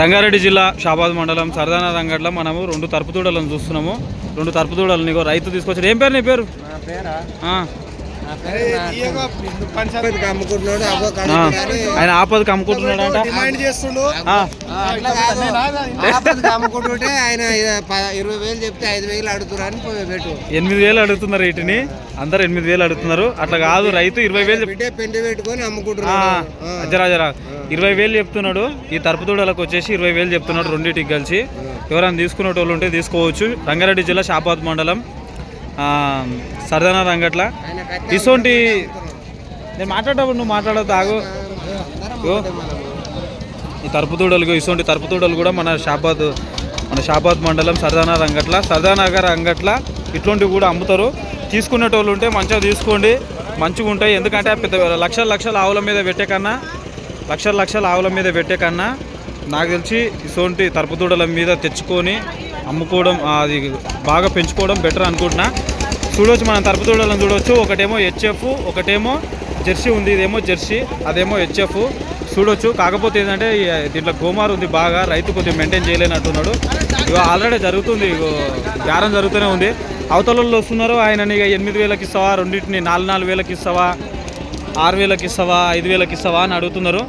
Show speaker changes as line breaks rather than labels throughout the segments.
రంగారెడ్డి జిల్లా షాబాద్ మండలం సరదానా రంగడ్లో మనము రెండు తరుపు దూడలను చూస్తున్నాము. రెండు తరుపు దూడలు నీకు రైతు తీసుకొచ్చారు ఏం పేరు నీ పేరు?
అమ్ముకుంటున్నాడు.
ఆయన ఆపదకి అమ్ముకుంటున్నాడంట
డిమాండ్ చేస్తుండు.
ఆపదకి అమ్ముకుంటుంటే ఆయన ఇరవై వేలు చెప్తే ఐదు వేలు అడుగుతున్నారు అని పోయి పెట్టు.
ఎనిమిది వేలు అడుగుతున్నారు వీటిని. అందరు ఎనిమిది వేలు అడుగుతున్నారు. అట్లా కాదు రైతు ఇరవై వేలు
పెండి పెట్టుకొని అమ్ముకుంటున్నాడు.
ఇరవై వేలు చెప్తున్నాడు. ఈ తరుపు దూడలకు వచ్చేసి ఇరవై వేలు చెప్తున్నాడు రెండింటికి కలిసి. ఎవరైనా తీసుకునే వాళ్ళు ఉంటే తీసుకోవచ్చు. రంగారెడ్డి జిల్లా షాబాద్ మండలం. సరదానా రంగట్ల. ఇసోంటి నేను మాట్లాడేటప్పుడు నువ్వు మాట్లాడద్దు ఆగు. ఇగో, ఈ తరుపు దూడలు ఇటువంటి తరుపు దూడలు కూడా మన షాబాద్ మన షాబాద్ మండలం సరదానా రంగట్ల సరదానగర్ రంగట్ల ఇటువంటివి కూడా అమ్ముతారు. తీసుకునేటోళ్ళు ఉంటే మంచిగా తీసుకోండి. మంచిగా ఉంటాయి. ఎందుకంటే పెద్ద లక్షల లక్షల ఆవుల మీద పెట్టే కన్నా లక్షల లక్షల ఆవుల మీద పెట్టే కన్నా నాకు తెలిసి ఇటువంటి తరుపు దూడల మీద తెచ్చుకొని అమ్ముకోవడం అది బాగా పెంచుకోవడం బెటర్ అనుకుంటున్నా. చూడవచ్చు మనం తరుపు దూడలను చూడవచ్చు ఒకటేమో హెచ్ఎఫ్ ఒకటేమో జెర్సీ ఉంది ఇదేమో జెర్సీ అదేమో హెచ్ఎఫ్ చూడొచ్చు. కాకపోతే ఏంటంటే దీంట్లో గోమార్ ఉంది బాగా రైతు కొద్దిగా మెయింటైన్ చేయలేనట్టున్నాడు. ఇగో ఆల్రెడీ జరుగుతుంది ఇగో బేరం జరుగుతూనే ఉంది. అవతలలో వస్తున్నారు ఆయన ఇక ఎనిమిది వేలకి ఇస్తావా రెండింటిని నాలుగు నాలుగు వేలకి ఇస్తావా ఆరు వేలకి ఇస్తావా ఐదు వేలకి ఇస్తావా అని అడుగుతున్నారు.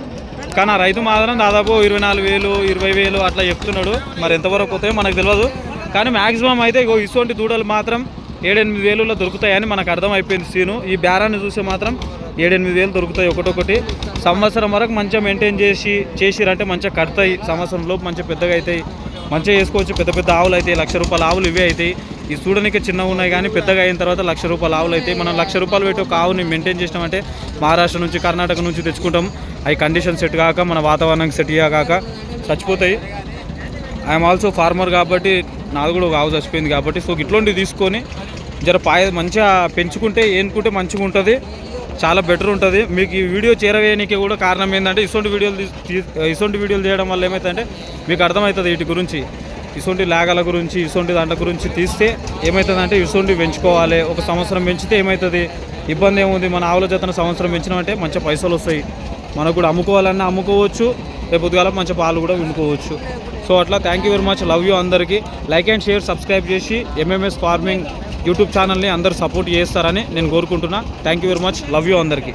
కానీ ఆ రైతు మాత్రం దాదాపు ఇరవై నాలుగు వేలు ఇరవై వేలు అట్లా చెప్తున్నాడు. మరి ఎంతవరకు పోతాయో మనకు తెలియదు కానీ మ్యాక్సిమం అయితే ఇగో ఇటువంటి దూడలు మాత్రం ఏడెనిమిది వేలులో దొరుకుతాయని మనకు అర్థమైపోయింది సీను. ఈ బేరాన్ని చూస్తే మాత్రం ఏడెనిమిది వేలు దొరుకుతాయి ఒకటొకటి. సంవత్సరం వరకు మంచిగా మెయింటైన్ చేసి చేసిరంటే మంచిగా కడతాయి. సంవత్సరం లోపు మంచిగా పెద్దగా అవుతాయి. మంచిగా చేసుకోవచ్చు. పెద్ద పెద్ద ఆవులు అవుతాయి. లక్ష రూపాయల ఆవులు ఇవే అవుతాయి. ఈ చూడడానికి చిన్నగా ఉన్నాయి కానీ పెద్దగా అయిన తర్వాత లక్ష రూపాయలు ఆవులు అయితే మనం లక్ష రూపాయలు పెట్టి ఒక ఆవుని మెయింటైన్ చేసినామంటే మహారాష్ట్ర నుంచి కర్ణాటక నుంచి తెచ్చుకుంటాం. అవి కండిషన్ సెట్ కాక మన వాతావరణం సెట్ కాక చచ్చిపోతాయి. ఐఎమ్ ఆల్సో ఫార్మర్ కాబట్టి నాది కూడా ఒక ఆవు చచ్చిపోయింది కాబట్టి సో ఇట్లాంటివి తీసుకొని జర పాయ మంచిగా పెంచుకుంటే ఏనుకుంటే మంచిగా ఉంటుంది. చాలా బెటర్ ఉంటుంది. మీకు ఈ వీడియో చేరవేయడానికి కూడా కారణం ఏంటంటే ఇటువంటి వీడియోలు తీ- ఇటువంటి వీడియోలు చేయడం వల్ల ఏమవుతుందంటే మీకు అర్థమవుతుంది వీటి గురించి. ఇసుంటి లాగాల గురించి ఇటువంటి దాంట్ల గురించి తీస్తే ఏమవుతుందంటే ఇటువంటి పెంచుకోవాలి. ఒక సంవత్సరం పెంచితే ఏమవుతుంది ఇబ్బంది ఏముంది? మన ఆవుల జతన సంవత్సరం పెంచినామంటే మంచి పైసలు వస్తాయి. మనకు కూడా అమ్ముకోవాలన్నా అమ్ముకోవచ్చు. రేపు పొద్దుగాల మంచి పాలు కూడా వినుకోవచ్చు. సో అట్లా thank you very much love you అందరికీ. లైక్ అండ్ షేర్ సబ్స్క్రైబ్ చేసి ఎంఎంఎస్ ఫార్మింగ్ యూట్యూబ్ ఛానల్ని అందరూ సపోర్ట్ చేస్తారని నేను కోరుకుంటున్నా. Thank you very much love you అందరికీ.